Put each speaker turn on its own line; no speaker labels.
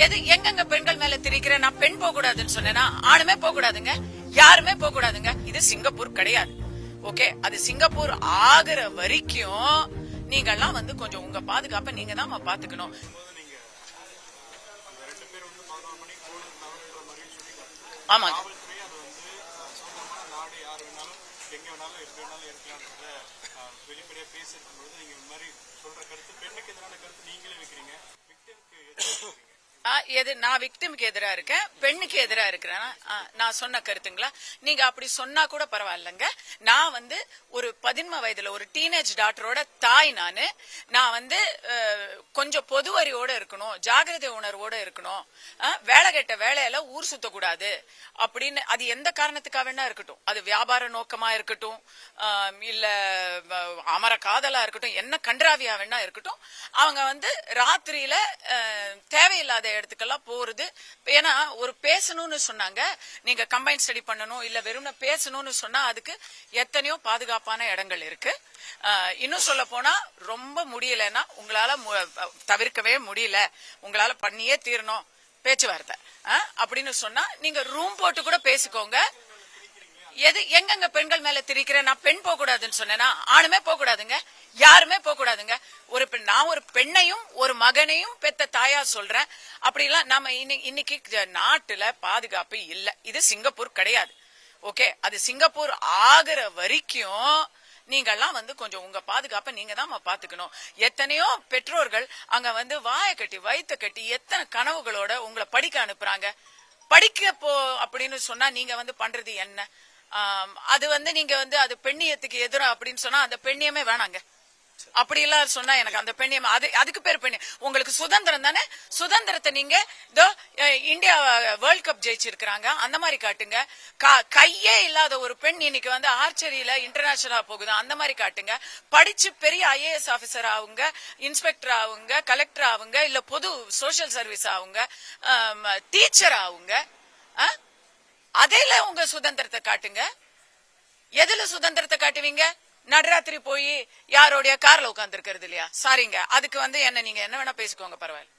எது எங்கெங்க பெண்கள் மேல திரிக்கிற? நான் பெண் போக கூடாதுன்னு சொன்னேன்னா ஆணுமே போக கூடாதுங்க யாருமே போக கூடாதுங்க இது சிங்கப்பூர் கிடையாது. ஓகே? அது சிங்கப்பூர் ஆகுற வரைக்கும் நீங்கெல்லாம் வந்து கொஞ்சம் உங்க பாதுகாப்பை நீங்க தான் பாத்துக்கணும். ஆமாங்க.
காவல்துறை வெளிப்படையா பேசியிருக்கும் பொழுது நீங்க இந்த மாதிரி சொல்ற கருத்து பெண்ணுக்கு எதிரான கருத்து நீங்களே வைக்கிறீங்க விக்டிம்க்கு எதிராக வைக்கிறீங்க
ஆ, எது நான் விக்டிமுக்கு எதிரா இருக்கேன் பெண்ணுக்கு எதிரா இருக்கிறேன். நான் சொன்ன கருத்துங்களா? நீங்க அப்படி சொன்னா கூட பரவாயில்லைங்க. நான் வந்து ஒரு பதின்ம வயதுல ஒரு டீனேஜ் டாக்டரோட தாய் நானு. நான் வந்து கொஞ்சம் பொது வரியோட இருக்கணும் ஜாகிரதை உணர்வோட இருக்கணும். வேலை கெட்ட வேலையில ஊர் சுத்தக்கூடாது அப்படின்னு அது எந்த காரணத்துக்காக வேணா இருக்கட்டும். அது வியாபார நோக்கமா இருக்கட்டும் இல்ல அமர காதலா இருக்கட்டும் என்ன கன்றாவியா வேணா இருக்கட்டும். அவங்க வந்து ராத்திரியில தேவையில்லாத இடத்துக்கெல்லாம் போறது. ஏன்னா ஒரு பேசணும்னு சொன்னாங்க. நீங்க கம்பைன் ஸ்டடி பண்ணணும் இல்ல வெறும் பேசணும்னு சொன்னா அதுக்கு எத்தனையோ பாதுகாப்பான இடங்கள் இருக்கு. இன்னும் சொல்ல போனா ரொம்ப முடியலன்னா உங்களால மு- தவிர்க்கவே முடியல. உங்களால பண்ணியே தீரணும் பேச்சுவார்த்தை. அப்படின்னு சொன்னா நீங்க ரூம் போட்டு கூட பேசிக்கோங்க. எது எங்கெங்க பெண்கள் மேல திரிக்கிறேன்? நான் பெண் போக கூடாதுன்னு சொன்னேன்னா ஆணுமே போக கூடாதுங்க யாருமே போக கூடாதுங்க ஒரு பெண் நான் ஒரு பெண்ணையும் ஒரு மகனையும் பெத்த தாயா சொல்றேன். அப்படிலாம் நம்ம இன்னைக்கு நாட்டுல பாதுகாப்பு இல்ல. இது சிங்கப்பூர் கிடையாது. ஓகே அது சிங்கப்பூர் ஆகுற வரைக்கும் நீங்கெல்லாம் வந்து கொஞ்சம் உங்க பாதுகாப்பை நீங்க தான் பாத்துக்கணும். எத்தனையோ பெற்றோர்கள் அங்க வந்து வாயை கட்டி வயிற்ற கட்டி எத்தனை கனவுகளோட உங்களை படிக்க அனுப்புறாங்க. படிக்க போ அப்படின்னு சொன்னா நீங்க வந்து பண்றது என்ன? அது வந்து நீங்க வந்து அது பெண்ணியத்துக்கு எதிரா அப்படின்னு சொன்னா அந்த பெண்ணியமே வேணாங்க. அப்படி எல்லாம் சொன்னா எனக்கு அந்த பெண்ணியம் அது அதுக்கு பேர் பெண்ணியம் உங்களுக்கு சுதந்திரம் தானே? சுதந்திரத்தை நீங்க இதோ இந்தியா வேர்ல்ட் கப் ஜெயிச்சிருக்கிறாங்க. அந்த மாதிரி காட்டுங்க. கையே இல்லாத ஒரு பெண் இன்னைக்கு வந்து ஆர்ச்சரியில இன்டர்நேஷனலா போகுது. அந்த மாதிரி காட்டுங்க. படிச்சு பெரிய ஐஏஎஸ் ஆபீசர் ஆகுங்க இன்ஸ்பெக்டர் ஆகுங்க கலெக்டர் ஆகுங்க இல்ல பொது சோசியல் சர்வீஸ் ஆகுங்க டீச்சர் ஆகுங்க அதையில உங்க சுதந்திரத்தை காட்டுங்க. எதுல சுதந்திரத்தை காட்டுவீங்க? நடுராத்திரி போய் யாரோடைய கார்ல உட்காந்துருக்கிறது இல்லையா? சாரிங்க அதுக்கு வந்து என்ன நீங்க என்ன வேணா பேசிக்கோங்க பரவாயில்ல.